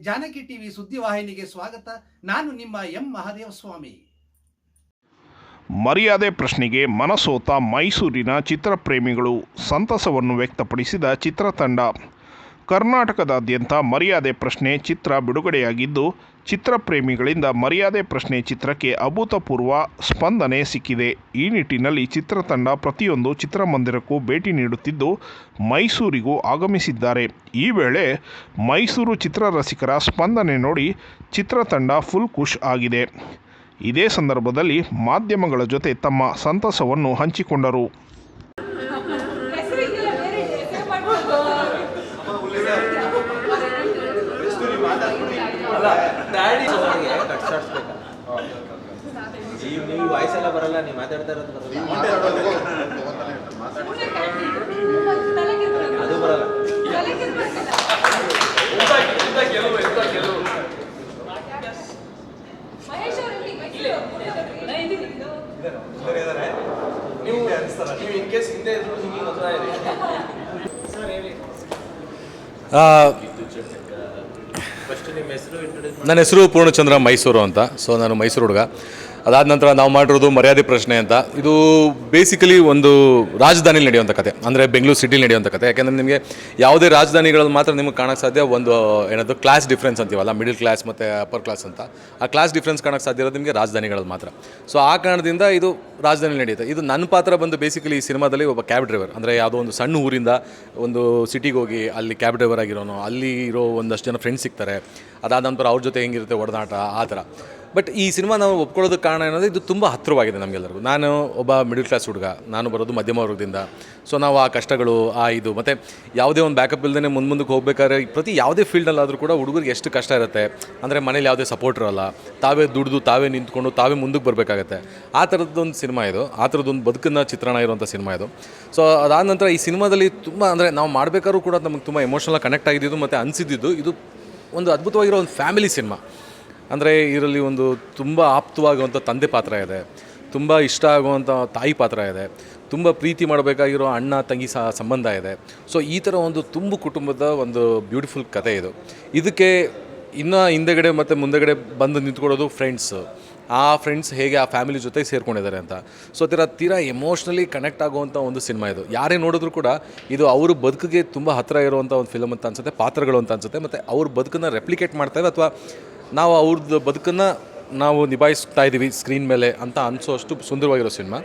Janaki TV ಸುದ್ದಿವಾಹಿನಿಗೆ ಸ್ವಾಗತ. ನಾನು ನಿಮ್ಮ ಎಂ ಮಹಾದೇವ ಸ್ವಾಮಿ. ಮರ್ಯಾದೆ ಪ್ರಶ್ನೆಗೆ ಮನಸೋತ ಮೈಸೂರಿನ ಚಿತ್ರಪ್ರೇಮಿಗಳು ಸಂತಸವನ್ನು ವ್ಯಕ್ತಪಡಿಸಿದ ಚಿತ್ರತಂಡ. ಕರ್ನಾಟಕದಾದ್ಯಂತ ಮರ್ಯಾದೆ ಪ್ರಶ್ನೆ ಚಿತ್ರ ಬಿಡುಗಡೆಯಾಗಿದ್ದು ಚಿತ್ರಪ್ರೇಮಿಗಳಿಂದ ಮರ್ಯಾದೆ ಪ್ರಶ್ನೆ ಚಿತ್ರಕ್ಕೆ ಅಭೂತಪೂರ್ವ ಸ್ಪಂದನೆ ಸಿಕ್ಕಿದೆ. ಈ ನಿಟ್ಟಿನಲ್ಲಿ ಚಿತ್ರತಂಡ ಪ್ರತಿಯೊಂದು ಚಿತ್ರಮಂದಿರಕ್ಕೂ ಭೇಟಿ ನೀಡುತ್ತಿದ್ದು, ಮೈಸೂರಿಗೂ ಆಗಮಿಸಿದ್ದಾರೆ. ಈ ವೇಳೆ ಮೈಸೂರು ಚಿತ್ರರಸಿಕರ ಸ್ಪಂದನೆ ನೋಡಿ ಚಿತ್ರತಂಡ ಫುಲ್ ಖುಷ್ ಆಗಿದೆ. ಇದೇ ಸಂದರ್ಭದಲ್ಲಿ ಮಾಧ್ಯಮಗಳ ಜೊತೆ ತಮ್ಮ ಸಂತಸವನ್ನು ಹಂಚಿಕೊಂಡರು ಹೆಸರಿಗಿಲ್ಲ ಬೇರೆ ಹೆಸರು ಮಾಡ್ಬೋದು ನೀವು ನೀವು ವಾಯ್ಸ್ ಎಲ್ಲ ಬರಲ್ಲ ಇರೋದು ಅದು ಬರಲ್ಲ. ನೀವು ನೀವು ಇನ್ ಕೇಸ್ ಹಿಂದೆ ಇದ್ರು ನಿಮಗೆ ಇದೆ ನನ್ನ ಹೆಸರು ಪೂರ್ಣಚಂದ್ರ ಮೈಸೂರು ಅಂತ. ಸೊ ನಾನು ಮೈಸೂರು ಹುಡುಗ. ಅದಾದ ನಂತರ ನಾವು ಮಾಡಿರೋದು ಮರ್ಯಾದೆ ಪ್ರಶ್ನೆ ಅಂತ. ಇದು ಬೇಸಿಕಲಿ ಒಂದು ರಾಜಧಾನಿಲಿ ನಡೆಯುವಂಥ ಕತೆ. ಅಂದರೆ ಬೆಂಗಳೂರು ಸಿಟಿಲಿ ನಡೆಯುವಂಥ ಕತೆ. ಯಾಕೆಂದರೆ ನಿಮಗೆ ಯಾವುದೇ ರಾಜಧಾನಿಗಳಲ್ಲಿ ಮಾತ್ರ ನಿಮಗೆ ಕಾಣೋಕ್ಕೆ ಸಾಧ್ಯ ಒಂದು, ಏನದು ಕ್ಲಾಸ್ ಡಿಫ್ರೆನ್ಸ್ ಅಂತೀವಲ್ಲ ಮಿಡಲ್ ಕ್ಲಾಸ್ ಮತ್ತು ಅಪ್ಪರ್ ಕ್ಲಾಸ್ ಅಂತ. ಆ ಕ್ಲಾಸ್ ಡಿಫ್ರೆನ್ಸ್ ಕಾಣೋಕ್ಕೆ ಸಾಧ್ಯ ಇರೋದು ನಿಮಗೆ ರಾಜಧಾನಿಗಳಲ್ಲಿ ಮಾತ್ರ. ಸೊ ಆ ಕಾರಣದಿಂದ ಇದು ರಾಜಧಾನಿ ನಡೆಯುತ್ತೆ. ಇದು ನನ್ನ ಪಾತ್ರ ಬಂದು ಬೇಸಿಕಲಿ ಈ ಸಿನಿಮಾದಲ್ಲಿ ಒಬ್ಬ ಕ್ಯಾಬ್ ಡ್ರೈವರ್ ಅಂದರೆ ಯಾವುದೋ ಒಂದು ಸಣ್ಣ ಊರಿಂದ ಒಂದು ಸಿಟಿಗೆ ಹೋಗಿ ಅಲ್ಲಿ ಕ್ಯಾಬ್ ಡ್ರೈವರ್ ಆಗಿರೋನು, ಅಲ್ಲಿ ಇರೋ ಒಂದಷ್ಟು ಜನ ಫ್ರೆಂಡ್ಸ್ ಸಿಗ್ತಾರೆ. ಅದಾದ ನಂತರ ಅವ್ರ ಜೊತೆ ಹೆಂಗಿರುತ್ತೆ ಒಡನಾಟ, ಆ ಥರ. ಬಟ್ ಈ ಸಿನಿಮಾ ನಾವು ಒಪ್ಕೊಳ್ಳೋದಕ್ಕೆ ಕಾರಣ ಏನಂದರೆ ಇದು ತುಂಬ ಹತ್ತಿರವಾಗಿದೆ ನಮಗೆಲ್ಲರಿಗೂ. ನಾನು ಒಬ್ಬ ಮಿಡಲ್ ಕ್ಲಾಸ್ ಹುಡುಗ, ನಾನು ಬರೋದು ಮಧ್ಯಮ ವರ್ಗದಿಂದ. ಸೊ ನಾವು ಆ ಕಷ್ಟಗಳು, ಆ ಇದು, ಮತ್ತು ಯಾವುದೇ ಒಂದು ಬ್ಯಾಕಪ್ ಇಲ್ಲದೇ ಮುಂದೆ ಮುಂದಕ್ಕೆ ಹೋಗ್ಬೇಕಾದ್ರೆ ಪ್ರತಿ ಯಾವುದೇ ಫೀಲ್ಡಲ್ಲಾದರೂ ಕೂಡ ಹುಡುಗರಿಗೆ ಎಷ್ಟು ಕಷ್ಟ ಇರುತ್ತೆ, ಅಂದರೆ ಮನೇಲಿ ಯಾವುದೇ ಸಪೋರ್ಟ್ ಇರಲ್ಲ. ತಾವೇ ದುಡಿದು, ತಾವೇ ನಿಂತ್ಕೊಂಡು, ತಾವೇ ಮುಂದಕ್ಕೆ ಬರಬೇಕಾಗತ್ತೆ. ಆ ಥರದ್ದೊಂದು ಸಿನಿಮಾ ಇದು, ಆ ಥರದ್ದೊಂದು ಬದುಕನ್ನ ಚಿತ್ರಣ ಇರುವಂಥ ಸಿನಿಮಾ ಇದು. ಸೊ ಅದಾದ ನಂತರ ಈ ಸಿನಿಮಾದಲ್ಲಿ ತುಂಬ ಅಂದರೆ ನಾವು ಮಾಡಬೇಕಾದ್ರೂ ಕೂಡ ನಮಗೆ ತುಂಬ ಎಮೋಷನಲ್ ಕನೆಕ್ಟ್ ಆಗಿದ್ದು, ಮತ್ತು ಅನಿಸಿದ್ದು ಇದು ಒಂದು ಅದ್ಭುತವಾಗಿರೋ ಒಂದು ಫ್ಯಾಮಿಲಿ ಸಿನಿಮಾ. ಅಂದರೆ ಇದರಲ್ಲಿ ಒಂದು ತುಂಬ ಆಪ್ತವಾಗುವಂಥ ತಂದೆ ಪಾತ್ರ ಇದೆ. ತುಂಬ ಇಷ್ಟ ಆಗುವಂಥ ತಾಯಿ ಪಾತ್ರ ಇದೆ. ತುಂಬ ಪ್ರೀತಿ ಮಾಡಬೇಕಾಗಿರೋ ಅಣ್ಣ, ತಂಗಿ ಸಹ ಸಂಬಂಧ ಇದೆ. ಸೊ ಈ ಥರ ಒಂದು ತುಂಬು ಕುಟುಂಬದ ಒಂದು ಬ್ಯೂಟಿಫುಲ್ ಕತೆ ಇದು. ಇದಕ್ಕೆ ಇನ್ನು ಹಿಂದೆಗಡೆ ಮತ್ತು ಮುಂದೆಗಡೆ ಬಂದು ನಿಂತ್ಕೊಳ್ಳೋದು ಫ್ರೆಂಡ್ಸ್ ಆ ಫ್ರೆಂಡ್ಸ್ ಹೇಗೆ ಆ ಫ್ಯಾಮಿಲಿ ಜೊತೆ ಸೇರ್ಕೊಂಡಿದ್ದಾರೆ ಅಂತ. ಸೊ ತೀರ, ತೀರಾ ಎಮೋಷ್ನಲಿ ಕನೆಕ್ಟ್ ಆಗುವಂಥ ಒಂದು ಸಿನಿಮಾ ಇದು. ಯಾರೇ ನೋಡಿದ್ರು ಕೂಡ ಇದು ಅವ್ರ ಬದುಕಿಗೆ ತುಂಬ ಹತ್ತಿರ ಇರುವಂಥ ಒಂದು ಫಿಲಮ್ ಅಂತ ಅನ್ಸುತ್ತೆ, ಪಾತ್ರಗಳು ಅಂತ ಅನ್ಸುತ್ತೆ, ಮತ್ತು ಅವ್ರ ಬದುಕನ್ನು ರೆಪ್ಲಿಕೇಟ್ ಮಾಡ್ತಾರೆ ಅಥವಾ ನಾವು ಅವ್ರದ್ದು ಬದುಕನ್ನು ನಾವು ನಿಭಾಯಿಸ್ತಾ ಇದ್ದೀವಿ ಸ್ಕ್ರೀನ್ ಮೇಲೆ ಅಂತ ಅನಿಸೋ ಅಷ್ಟು ಸುಂದರವಾಗಿರೋ ಸಿನಿಮಾ.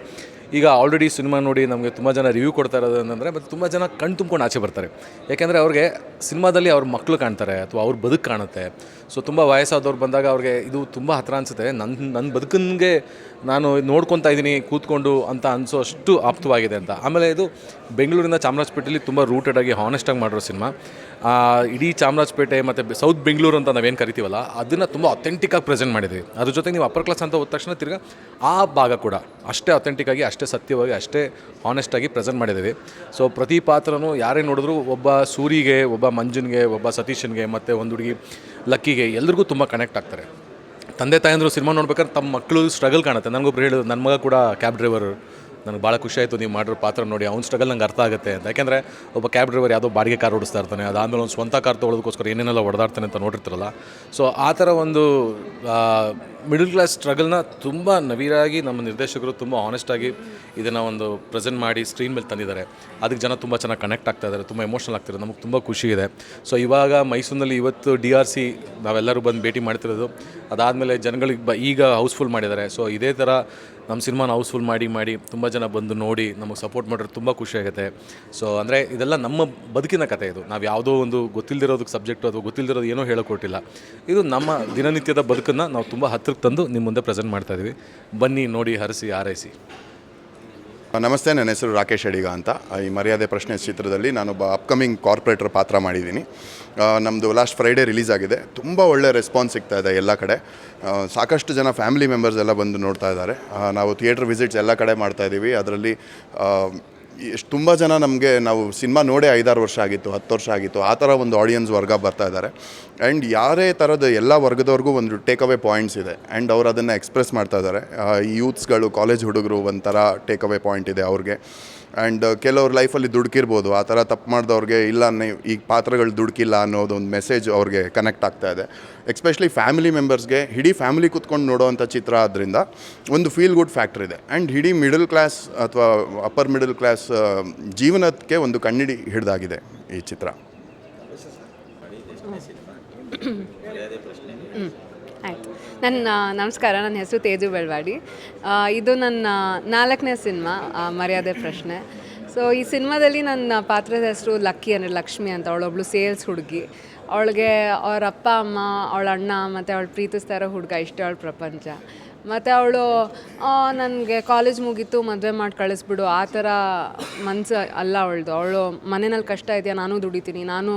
ಈಗ ಆಲ್ರೆಡಿ ಸಿನಿಮಾ ನೋಡಿ ನಮಗೆ ತುಂಬ ಜನ ರಿವ್ಯೂ ಕೊಡ್ತಾ ಇರೋದು ಅಂತಂದರೆ, ಮತ್ತು ತುಂಬ ಜನ ಕಣ್ಣು ತುಂಬ್ಕೊಂಡು ಆಚೆ ಬರ್ತಾರೆ. ಯಾಕೆಂದರೆ ಅವ್ರಿಗೆ ಸಿನಿಮಾದಲ್ಲಿ ಅವ್ರ ಮಕ್ಕಳು ಕಾಣ್ತಾರೆ ಅಥವಾ ಅವ್ರ ಬದುಕು ಕಾಣುತ್ತೆ. ಸೊ ತುಂಬ ವಯಸ್ಸಾದವ್ರು ಬಂದಾಗ ಅವ್ರಿಗೆ ಇದು ತುಂಬ ಹತ್ರ ಅನಿಸುತ್ತೆ. ನನ್ನ ನನ್ನ ಬದುಕನ್ಗೆ ನಾನು ನೋಡ್ಕೊತಾ ಇದ್ದೀನಿ, ಕೂತ್ಕೊಂಡು ಅಂತ ಅನಿಸೋ ಅಷ್ಟು ಆಪ್ತವಾಗಿದೆ ಅಂತ. ಆಮೇಲೆ ಇದು ಬೆಂಗಳೂರಿನ ಚಾಮರಾಜಪೇಟೆಯಲ್ಲಿ ತುಂಬ ರೂಟೆಡ್ ಆಗಿ ಹಾನೆಸ್ಟಾಗಿ ಮಾಡಿರೋ ಸಿನಿಮಾ ಇಡೀ ಚಾಮರಾಜಪೇಟೆ ಮತ್ತು ಸೌತ್ ಬೆಂಗಳೂರು ಅಂತ ನಾವೇನು ಕರಿತೀವಲ್ಲ, ಅದನ್ನು ತುಂಬ ಅಥೆಂಟಿಕ್ಕಾಗಿ ಪ್ರೆಸೆಂಟ್ ಮಾಡಿದ್ದೀವಿ. ಅದ್ರ ಜೊತೆಗೆ ನೀವು ಅಪ್ಪರ್ ಕ್ಲಾಸ್ ಅಂತ ಹೋದ ತಕ್ಷಣ ತಿರ್ಗಾ ಆ ಭಾಗ ಕೂಡ ಅಷ್ಟೇ ಅಥೆಂಟಿಕ್ಕಾಗಿ ಅಷ್ಟೇ ಸತ್ಯವಾಗಿ ಅಷ್ಟೇ ಹಾನೆಸ್ಟಾಗಿ ಪ್ರೆಸೆಂಟ್ ಮಾಡಿದ್ದೀವಿ. ಸೊ ಪ್ರತಿ ಪಾತ್ರನೂ ಯಾರೇ ನೋಡಿದ್ರು ಒಬ್ಬ ಸೂರಿಗೆ, ಒಬ್ಬ ಮಂಜುನ್ಗೆ, ಒಬ್ಬ ಸತೀಶನ್ಗೆ ಮತ್ತು ಒಂದು ಹುಡುಗಿ ಲಕ್ಕಿಗೆ ಎಲ್ರಿಗೂ ತುಂಬ ಕನೆಕ್ಟ್ ಆಗ್ತಾರೆ. ತಂದೆ ತಾಯಂದರು ಸಿನಿಮಾ ನೋಡ್ಬೇಕಾದ್ರೆ ತಮ್ಮ ಮಕ್ಕಳು ಸ್ಟ್ರಗಲ್ ಕಾಣುತ್ತೆ. ನನಗೊಬ್ರು ಹೇಳಿದ್ರು ನನ್ನ ಮಗ ಕೂಡ ಕ್ಯಾಬ್ ಡ್ರೈವರ್ ನನಗೆ ಭಾಳ ಖುಷಿ ಆಯಿತು ನೀವು ಮಾಡಿರೋ ಪಾತ್ರ ನೋಡಿ, ಅವ್ನ ಸ್ಟ್ರಗಲ್ ನಂಗೆ ಅರ್ಥ ಆಗುತ್ತೆ ಅಂತ. ಯಾಕೆಂದರೆ ಒಬ್ಬ ಕ್ಯಾಬ್ ಡ್ರೈವರ್ ಯಾವುದೋ ಬಾಡಿಗೆ ಕಾರ್ ಓಡಿಸ್ತಾ ಇರ್ತಾನೆ, ಅದಾದಮೇಲೆ ಒಂದು ಸ್ವಂತ ಕಾರ್ ತೊಗೊಳೋದಕ್ಕೋಸ್ಕರ ಏನೇನೆಲ್ಲ ಹೊಡೆದಾಡ್ತಾನೆ ಅಂತ ನೋಡಿರ್ತಾರಲ್ಲ. ಸೊ ಆ ಥರ ಒಂದು ಮಿಡಲ್ ಕ್ಲಾಸ್ ಸ್ಟ್ರಗಲ್ನ ತುಂಬ ನವೀರಾಗಿ ನಮ್ಮ ನಿರ್ದೇಶಕರು ತುಂಬ ಆನೆಸ್ಟಾಗಿ ಇದನ್ನು ಒಂದು ಪ್ರೆಸೆಂಟ್ ಮಾಡಿ ಸ್ಕ್ರೀನ್ ಮೇಲೆ ತಂದಿದ್ದಾರೆ. ಅದಕ್ಕೆ ಜನ ತುಂಬ ಚೆನ್ನಾಗಿ ಕನೆಕ್ಟ್ ಆಗ್ತಾ ಇದ್ದಾರೆ, ತುಂಬ ಎಮೋಷನಲ್ ಆಗ್ತಿದ್ದಾರೆ ನಮಗೆ ತುಂಬ ಖುಷಿ ಇದೆ. ಸೊ ಇವಾಗ ಮೈಸೂರಿನಲ್ಲಿ ಇವತ್ತು ಡಿ ಆರ್ ಸಿ ನಾವೆಲ್ಲರೂ ಬಂದು ಭೇಟಿ ಮಾಡ್ತಿರೋದು, ಅದಾದಮೇಲೆ ಜನಗಳಿಗೆ ಬ, ಈಗ ಹೌಸ್ಫುಲ್ ಮಾಡಿದ್ದಾರೆ. ಸೊ ಇದೇ ಥರ ನಮ್ಮ ಸಿನಿಮಾನ ಹೌಸ್ಫುಲ್ ಮಾಡಿ ಮಾಡಿ ತುಂಬ ಜನ ಬಂದು ನೋಡಿ ನಮಗೆ ಸಪೋರ್ಟ್ ಮಾಡಿದ್ರೆ ತುಂಬ ಖುಷಿ ಆಗುತ್ತೆ. ಸೊ ಅಂದರೆ ಇದೆಲ್ಲ ನಮ್ಮ ಬದುಕಿನ ಕತೆ ಇದು. ನಾವು ಯಾವುದೋ ಒಂದು ಗೊತ್ತಿಲ್ಲದಿರೋದಕ್ಕೆ ಸಬ್ಜೆಕ್ಟು ಅಥವಾ ಗೊತ್ತಿಲ್ಲದಿರೋದು ಏನೋ ಹೇಳಿಕೊಟ್ಟಿಲ್ಲ. ಇದು ನಮ್ಮ ದಿನನಿತ್ಯದ ಬದುಕನ್ನು ನಾವು ತುಂಬ ಹತ್ತಿರಕ್ಕೆ ತಂದು ನಿಮ್ಮ ಮುಂದೆ ಪ್ರೆಸೆಂಟ್ ಮಾಡ್ತಾ ಇದ್ದೀವಿ ಬನ್ನಿ ನೋಡಿ, ಹರಿಸಿ ಆರೈಸಿ ನಮಸ್ತೆ, ನನ್ನ ಹೆಸರು ರಾಕೇಶ್ ಅಡಿಗ ಅಂತ. ಈ ಮರ್ಯಾದೆ ಪ್ರಶ್ನೆ ಚಿತ್ರದಲ್ಲಿ ನಾನೊಬ್ಬ ಅಪ್ಕಮಿಂಗ್ ಕಾರ್ಪೊರೇಟರ್ ಪಾತ್ರ ಮಾಡಿದ್ದೀನಿ. ನಮ್ಮದು ಲಾಸ್ಟ್ ಫ್ರೈಡೇ ರಿಲೀಸ್ ಆಗಿದೆ. ತುಂಬ ಒಳ್ಳೆ ರೆಸ್ಪಾನ್ಸ್ ಸಿಗ್ತಾ ಇದೆ ಎಲ್ಲ ಕಡೆ. ಸಾಕಷ್ಟು ಜನ ಫ್ಯಾಮಿಲಿ ಮೆಂಬರ್ಸ್ ಎಲ್ಲ ಬಂದು ನೋಡ್ತಾ ಇದ್ದಾರೆ. ನಾವು ಥಿಯೇಟ್ರ್ ವಿಸಿಟ್ಸ್ ಎಲ್ಲ ಕಡೆ ಮಾಡ್ತಾ ಇದ್ದೀವಿ ಅದರಲ್ಲಿ ಎಷ್ಟು ತುಂಬ ಜನ ನಮಗೆ ನಾವು ಸಿನಿಮಾ ನೋಡೇ ಐದಾರು ವರ್ಷ ಆಗಿತ್ತು, ಹತ್ತು ವರ್ಷ ಆಗಿತ್ತು, ಆ ಥರ ಒಂದು ಆಡಿಯನ್ಸ್ ವರ್ಗ ಬರ್ತಾ ಇದ್ದಾರೆ. ಆ್ಯಂಡ್ ಯಾರೇ ಥರದ ಎಲ್ಲ ವರ್ಗದವ್ರಿಗೂ ಒಂದು ಟೇಕ್ ಅವೇ ಪಾಯಿಂಟ್ಸ್ ಇದೆ. ಆ್ಯಂಡ್ ಅವ್ರು ಅದನ್ನು ಎಕ್ಸ್ಪ್ರೆಸ್ ಮಾಡ್ತಾ ಇದ್ದಾರೆ. ಯೂತ್ಸ್ಗಳು ಕಾಲೇಜ್ ಹುಡುಗರು ಒಂಥರ ಟೇಕ್ ಅವೇ ಪಾಯಿಂಟ್ ಇದೆ ಅವ್ರಿಗೆ. ಆ್ಯಂಡ್ ಕೆಲವ್ರ ಲೈಫಲ್ಲಿ ದುಡುಕಿರ್ಬೋದು. ಆ ಥರ ತಪ್ಪು ಮಾಡಿದವ್ರಿಗೆ ಇಲ್ಲ ನೀವು ಈ ಪಾತ್ರಗಳು ದುಡುಕಿಲ್ಲ ಅನ್ನೋದು ಒಂದು ಮೆಸೇಜ್ ಅವ್ರಿಗೆ ಕನೆಕ್ಟ್ ಆಗ್ತಾ ಇದೆ. ಎಕ್ಸ್ಪೆಷಲಿ ಫ್ಯಾಮಿಲಿ ಮೆಂಬರ್ಸ್ಗೆ ಇಡೀ ಫ್ಯಾಮಿಲಿ ಕುತ್ಕೊಂಡು ನೋಡೋವಂಥ ಚಿತ್ರ ಆದ್ದರಿಂದ ಒಂದು ಫೀಲ್ ಗುಡ್ ಫ್ಯಾಕ್ಟರ್ ಇದೆ. ಆ್ಯಂಡ್ ಇಡೀ ಮಿಡಲ್ ಕ್ಲಾಸ್ ಅಥವಾ ಅಪ್ಪರ್ ಮಿಡಲ್ ಕ್ಲಾಸ್ ಜೀವನಕ್ಕೆ ಒಂದು ಕಣ್ಣಿಡಿ ಹಿಡಿದಾಗಿದೆ ಈ ಚಿತ್ರ. ಆಯಿತು. ನನ್ನ ನಮಸ್ಕಾರ. ನನ್ನ ಹೆಸರು ತೇಜು ಬೆಳವಾಡಿ. ಇದು ನನ್ನ ನಾಲ್ಕನೇ ಸಿನಿಮಾ ಮರ್ಯಾದೆ ಪ್ರಶ್ನೆ. ಸೊ ಈ ಸಿನಿಮಾದಲ್ಲಿ ನನ್ನ ಪಾತ್ರದ ಹೆಸರು ಲಕ್ಕಿ ಅಂದರೆ ಲಕ್ಷ್ಮಿ ಅಂತ. ಅವಳೊಬ್ಳು ಸೇಲ್ಸ್ ಹುಡುಗಿ. ಅವಳಿಗೆ ಅವ್ರ ಅಪ್ಪ ಅಮ್ಮ ಅವಳ ಅಣ್ಣ ಮತ್ತು ಅವಳು ಪ್ರೀತಿಸ್ತಾ ಇರೋ ಹುಡುಗ ಇಷ್ಟ ಅವಳ ಪ್ರಪಂಚ. ಮತ್ತು ಅವಳು ನನಗೆ ಕಾಲೇಜ್ ಮುಗೀತು, ಮದುವೆ ಮಾಡಿ ಕಳಿಸ್ಬಿಡು. ಆ ಥರ ಮನಸ್ಸು ಅಲ್ಲ ಅವಳದು. ಅವಳು ಮನೆಯಲ್ಲಿ ಕಷ್ಟ ಇದೆಯಾ? ನಾನು ದುಡಿತೀನಿ. ನಾನು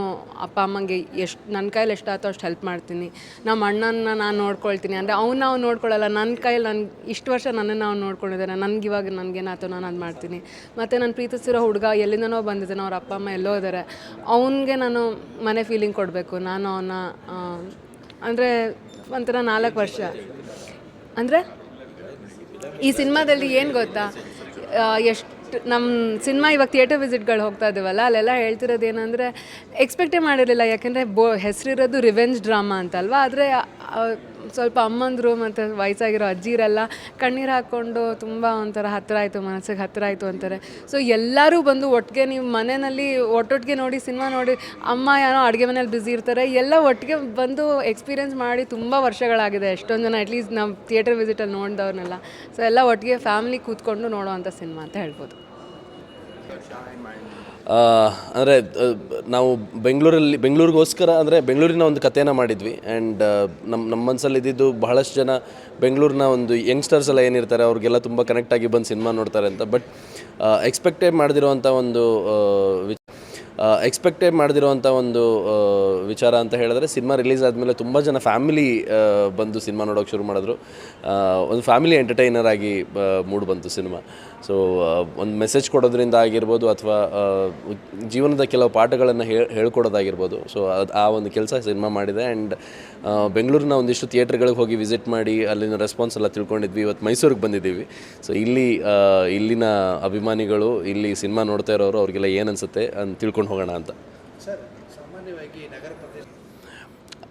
ಅಪ್ಪ ಅಮ್ಮಂಗೆ ಎಷ್ಟು ನನ್ನ ಕೈಲಿ ಎಷ್ಟಾಯ್ತೋ ಅಷ್ಟು ಹೆಲ್ಪ್ ಮಾಡ್ತೀನಿ. ನಮ್ಮ ಅಣ್ಣನ ನಾನು ನೋಡ್ಕೊಳ್ತೀನಿ. ಅಂದರೆ ಅವ್ನು ನಾವು ನೋಡ್ಕೊಳ್ಳಲ್ಲ ನನ್ನ ಕೈಯಲ್ಲಿ ನನ್ನ ಇಷ್ಟು ವರ್ಷ ನನ್ನನ್ನು ಅವ್ನು ನೋಡ್ಕೊಂಡಿದ್ದಾನೆ. ನನಗೆ ಇವಾಗ ನನಗೇನಾಯ್ತು ನಾನು ಅದು ಮಾಡ್ತೀನಿ. ಮತ್ತು ನಾನು ಪ್ರೀತಿಸಿರೋ ಹುಡುಗ ಎಲ್ಲಿಂದನೋ ಬಂದಿದ್ದಾನೆ. ಅವ್ರ ಅಪ್ಪ ಅಮ್ಮ ಎಲ್ಲೋ ಇದ್ದಾರೆ ಅವನಿಗೆ ನಾನು ಮನೆ ಫೀಲಿಂಗ್ ಕೊಡಬೇಕು. ನಾನು ಅವನ ಅಂದರೆ ಒಂಥರ ನಾಲ್ಕು ವರ್ಷ. ಅಂದರೆ ಈ ಸಿನಿಮಾದಲ್ಲಿ ಏನು ಗೊತ್ತಾ? ಎಷ್ಟು ನಮ್ಮ ಸಿನಿಮಾ ಇವಾಗ ಥಿಯೇಟರ್ ವಿಸಿಟ್ಗಳು ಹೋಗ್ತಾ ಇದ್ದೀವಲ್ಲ ಅಲ್ಲೆಲ್ಲ ಹೇಳ್ತಿರೋದು ಏನಂದರೆ ಎಕ್ಸ್ಪೆಕ್ಟೇ ಮಾಡಿರಲಿಲ್ಲ, ಯಾಕೆಂದರೆ ಬೋ ಹೆಸರಿರೋದು ರಿವೆಂಜ್ ಡ್ರಾಮಾ ಅಂತಲ್ವಾ? ಆದರೆ ಸ್ವಲ್ಪ ಅಮ್ಮಂದರು ಮತ್ತು ವಯಸ್ಸಾಗಿರೋ ಅಜ್ಜಿರೆಲ್ಲ ಕಣ್ಣೀರು ಹಾಕ್ಕೊಂಡು ತುಂಬ ಒಂಥರ ಹತ್ತಿರ ಆಯಿತು, ಮನಸ್ಸಿಗೆ ಹತ್ತಿರ ಆಯಿತು ಅಂತಾರೆ. ಸೊ ಎಲ್ಲರೂ ಬಂದು ಒಟ್ಟಿಗೆ ನೀವು ಮನೆಯಲ್ಲಿ ಒಟ್ಟೊಟ್ಟಿಗೆ ನೋಡಿ, ಸಿನಿಮಾ ನೋಡಿ, ಅಮ್ಮ ಏನೋ ಅಡುಗೆ ಮನೇಲಿ ಬ್ಯುಸಿ ಇರ್ತಾರೆ, ಎಲ್ಲ ಒಟ್ಟಿಗೆ ಬಂದು ಎಕ್ಸ್ಪೀರಿಯೆನ್ಸ್ ಮಾಡಿ ತುಂಬ ವರ್ಷಗಳಾಗಿದೆ. ಎಷ್ಟೊಂದು ಜನ ಅಟ್ಲೀಸ್ಟ್ ನಾವು ಥಿಯೇಟರ್ ವಿಸಿಟಲ್ಲಿ ನೋಡಿದವ್ರನ್ನೆಲ್ಲ. ಸೊ ಎಲ್ಲ ಒಟ್ಟಿಗೆ ಫ್ಯಾಮಿಲಿ ಕೂತ್ಕೊಂಡು ನೋಡೋವಂಥ ಸಿನಿಮಾ ಅಂತ ಹೇಳ್ಬೋದು. ಅಂದರೆ ನಾವು ಬೆಂಗಳೂರಲ್ಲಿ, ಬೆಂಗಳೂರಿಗೋಸ್ಕರ, ಅಂದರೆ ಬೆಂಗಳೂರಿನ ಒಂದು ಕಥೆನ ಮಾಡಿದ್ವಿ. ಆ್ಯಂಡ್ ನಮ್ಮ ನಮ್ಮ ಮನಸ್ಸಲ್ಲಿ ಇದ್ದಿದ್ದು ಬಹಳಷ್ಟು ಜನ ಬೆಂಗಳೂರಿನ ಒಂದು ಯಂಗ್ಸ್ಟರ್ಸ್ ಎಲ್ಲ ಏನಿರ್ತಾರೆ, ಅವ್ರಿಗೆಲ್ಲ ತುಂಬ ಕನೆಕ್ಟ್ ಆಗಿ ಬಂದು ಸಿನಿಮಾ ನೋಡ್ತಾರೆ ಅಂತ. ಬಟ್ ಎಕ್ಸ್ಪೆಕ್ಟೇ ಮಾಡದಿರೋವಂಥ ಒಂದು ಎಕ್ಸ್ಪೆಕ್ಟೇ ಮಾಡದಿರೋವಂಥ ಒಂದು ವಿಚಾರ ಅಂತ ಹೇಳಿದ್ರೆ ಸಿನಿಮಾ ರಿಲೀಸ್ ಆದಮೇಲೆ ತುಂಬ ಜನ ಫ್ಯಾಮಿಲಿ ಬಂದು ಸಿನಿಮಾ ನೋಡೋಕ್ಕೆ ಶುರು ಮಾಡಿದ್ರು. ಒಂದು ಫ್ಯಾಮಿಲಿ ಎಂಟರ್ಟೈನರ್ ಆಗಿ ಮೂಡ್ ಬಂತು ಸಿನಿಮಾ ಸೊ ಒಂದು ಮೆಸೇಜ್ ಕೊಡೋದ್ರಿಂದ ಆಗಿರ್ಬೋದು ಅಥವಾ ಜೀವನದ ಕೆಲವು ಪಾಠಗಳನ್ನು ಹೇಳ್ ಹೇಳ್ಕೊಡೋದಾಗಿರ್ಬೋದು. ಸೊ ಅದು ಆ ಒಂದು ಕೆಲಸ ಸಿನಿಮಾ ಮಾಡಿದೆ ಆ್ಯಂಡ್ ಬೆಂಗಳೂರಿನ ಒಂದಿಷ್ಟು ಥಿಯೇಟ್ರ್ಗಳಿಗೆ ಹೋಗಿ ವಿಸಿಟ್ ಮಾಡಿ ಅಲ್ಲಿನ ರೆಸ್ಪಾನ್ಸ್ ಎಲ್ಲ ತಿಳ್ಕೊಂಡಿದ್ವಿ. ಇವತ್ತು ಮೈಸೂರಿಗೆ ಬಂದಿದ್ದೀವಿ. ಸೊ ಇಲ್ಲಿ ಇಲ್ಲಿನ ಅಭಿಮಾನಿಗಳು ಇಲ್ಲಿ ಸಿನಿಮಾ ನೋಡ್ತಾ ಇರೋರು ಅವ್ರಿಗೆಲ್ಲ ಏನು ಅನಿಸುತ್ತೆ ಅಂತ ತಿಳ್ಕೊಂಡು ಹೋಗೋಣ ಅಂತ.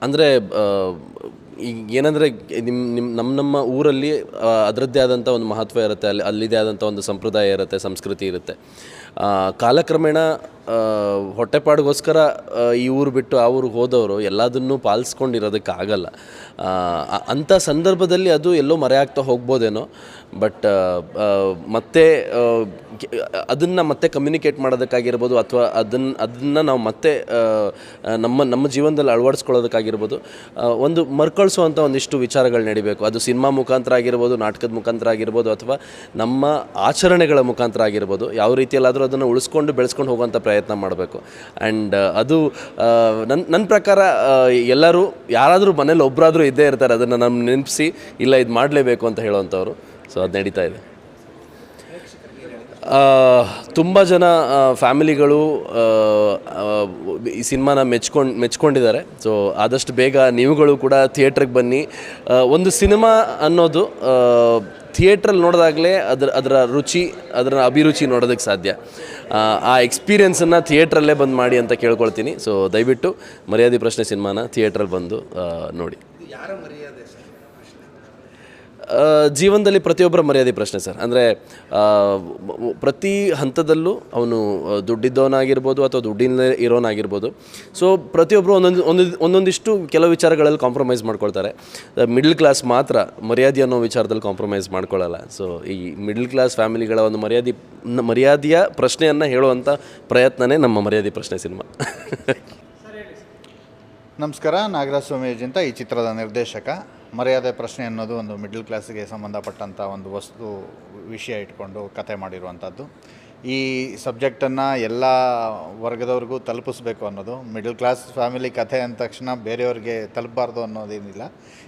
ಅಂದರೆ ಈಗ ಏನಂದರೆ ನಿಮ್ಮ ನಿಮ್ಮ ನಮ್ಮ ನಮ್ಮ ಊರಲ್ಲಿ ಅದರದ್ದೇ ಆದಂಥ ಒಂದು ಮಹತ್ವ ಇರುತ್ತೆ. ಅಲ್ಲಿ, ಅಲ್ಲಿದೇ ಆದಂಥ ಒಂದು ಸಂಪ್ರದಾಯ ಇರುತ್ತೆ, ಸಂಸ್ಕೃತಿ ಇರುತ್ತೆ. ಕಾಲಕ್ರಮೇಣ ಹೊಟ್ಟೆಪಾಡಿಗೋಸ್ಕರ ಈ ಊರು ಬಿಟ್ಟು ಆ ಊರಿಗೆ ಹೋದವರು ಎಲ್ಲದನ್ನೂ ಪಾಲಿಸ್ಕೊಂಡಿರೋದಕ್ಕಾಗಲ್ಲ. ಅಂಥ ಸಂದರ್ಭದಲ್ಲಿ ಅದು ಎಲ್ಲೋ ಮರೆಯಾಗ್ತಾ ಹೋಗ್ಬೋದೇನೋ, ಬಟ್ ಮತ್ತೆ ಅದನ್ನು ಮತ್ತೆ ಕಮ್ಯುನಿಕೇಟ್ ಮಾಡೋದಕ್ಕಾಗಿರ್ಬೋದು ಅಥವಾ ಅದನ್ನು ಅದನ್ನು ನಾವು ಮತ್ತೆ ನಮ್ಮ ನಮ್ಮ ಜೀವನದಲ್ಲಿ ಅಳವಡಿಸ್ಕೊಳ್ಳೋದಕ್ಕಾಗಿರ್ಬೋದು ಒಂದು ಮರ್ಕಳಿಸುವಂಥ ಒಂದಿಷ್ಟು ವಿಚಾರಗಳು ನಡಿಬೇಕು. ಅದು ಸಿನಿಮಾ ಮುಖಾಂತರ ಆಗಿರ್ಬೋದು, ನಾಟಕದ ಮುಖಾಂತರ ಆಗಿರ್ಬೋದು ಅಥವಾ ನಮ್ಮ ಆಚರಣೆಗಳ ಮುಖಾಂತರ ಆಗಿರ್ಬೋದು. ಯಾವ ರೀತಿಯಲ್ಲಾದರೂ ಅದನ್ನು ಉಳಿಸ್ಕೊಂಡು ಬೆಳೆಸ್ಕೊಂಡು ಹೋಗುವಂಥ ಪ್ರಯತ್ನ ಮಾಡಬೇಕು. ಆ್ಯಂಡ್ ಅದು ನನ್ನ ನನ್ನ ಪ್ರಕಾರ ಎಲ್ಲರೂ, ಯಾರಾದರೂ ಮನೇಲಿ ಒಬ್ಬರಾದರೂ ಇದ್ದೇ ಇರ್ತಾರೆ, ಅದನ್ನು ನಮ್ಮ ನೆನಪಿಸಿ, ಇಲ್ಲ ಇದು ಮಾಡಲೇಬೇಕು ಅಂತ ಹೇಳುವಂಥವ್ರು. ಸೊ ಅದು ನಡೀತಾ ಇದೆ. ತುಂಬ ಜನ ಫ್ಯಾಮಿಲಿಗಳು ಈ ಸಿನಿಮಾನ ಮೆಚ್ಕೊಂಡು, ಮೆಚ್ಕೊಂಡಿದ್ದಾರೆ. ಸೊ ಆದಷ್ಟು ಬೇಗ ನೀವುಗಳು ಕೂಡ ಥಿಯೇಟ್ರಿಗೆ ಬನ್ನಿ. ಒಂದು ಸಿನಿಮಾ ಅನ್ನೋದು ಥಿಯೇಟ್ರಲ್ಲಿ ನೋಡಿದಾಗಲೇ ಅದ್ರ ಅದರ ರುಚಿ ಅದರ ಅಭಿರುಚಿ ನೋಡೋದಕ್ಕೆ ಸಾಧ್ಯ. ಆ, ಎಕ್ಸ್ಪೀರಿಯೆನ್ಸನ್ನು ಥಿಯೇಟ್ರಲ್ಲೇ ಬಂದು ಮಾಡಿ ಅಂತ ಕೇಳ್ಕೊಳ್ತೀನಿ. ಸೊ ದಯವಿಟ್ಟು ಮರ್ಯಾದೆ ಪ್ರಶ್ನೆ ಸಿನಿಮಾನ ಥಿಯೇಟ್ರಲ್ಲಿ ಬಂದು ನೋಡಿ ಇದು ಯಾರ ಮರ್ಯಾದೆ ಸರ್ ಆ, ಜೀವನದಲ್ಲಿ ಪ್ರತಿಯೊಬ್ಬರ ಮರ್ಯಾದೆ ಪ್ರಶ್ನೆ ಸರ್. ಅಂದರೆ ಪ್ರತಿ ಹಂತದಲ್ಲೂ ಅವನು ದುಡ್ಡಿದ್ದವನಾಗಿರ್ಬೋದು ಅಥವಾ ದುಡ್ಡಿನ ಇರೋನಾಗಿರ್ಬೋದು. ಸೊ ಪ್ರತಿಯೊಬ್ಬರು ಒಂದೊಂದು ಒಂದೊಂದು, ಒಂದೊಂದಿಷ್ಟು ಕೆಲವು ವಿಚಾರಗಳಲ್ಲಿ ಕಾಂಪ್ರಮೈಸ್ ಮಾಡ್ಕೊಳ್ತಾರೆ. ಮಿಡ್ಲ್ ಕ್ಲಾಸ್ ಮಾತ್ರ ಮರ್ಯಾದೆ ಅನ್ನೋ ವಿಚಾರದಲ್ಲಿ ಕಾಂಪ್ರಮೈಸ್ ಮಾಡ್ಕೊಳ್ಳಲ್ಲ. ಸೊ ಈ ಮಿಡ್ಲ್ ಕ್ಲಾಸ್ ಫ್ಯಾಮಿಲಿಗಳ ಒಂದು ಮರ್ಯಾದೆ ಮರ್ಯಾದೆಯ ಪ್ರಶ್ನೆಯನ್ನು ಹೇಳುವಂಥ ಪ್ರಯತ್ನನೇ ನಮ್ಮ ಮರ್ಯಾದೆ ಪ್ರಶ್ನೆ ಸಿನಿಮಾ. ನಮಸ್ಕಾರ, ನಾಗರಾಜ ಸೋಮೇಜ್ ಅಂತ ಈ ಚಿತ್ರದ ನಿರ್ದೇಶಕ. ಮರ್ಯಾದೆ ಪ್ರಶ್ನೆ ಅನ್ನೋದು ಒಂದು ಮಿಡ್ಲ್ ಕ್ಲಾಸ್ಗೆ ಸಂಬಂಧಪಟ್ಟಂಥ ಒಂದು ವಸ್ತು, ವಿಷಯ ಇಟ್ಕೊಂಡು ಕತೆ ಮಾಡಿರುವಂಥದ್ದು. ಈ ಸಬ್ಜೆಕ್ಟನ್ನು ಎಲ್ಲ ವರ್ಗದವ್ರಿಗೂ ತಲುಪಿಸ್ಬೇಕು ಅನ್ನೋದು, ಮಿಡಲ್ ಕ್ಲಾಸ್ ಫ್ಯಾಮಿಲಿ ಕಥೆ ಅಂದ ತಕ್ಷಣ ಬೇರೆಯವ್ರಿಗೆ ತಲುಪಬಾರ್ದು ಅನ್ನೋದೇನಿಲ್ಲ.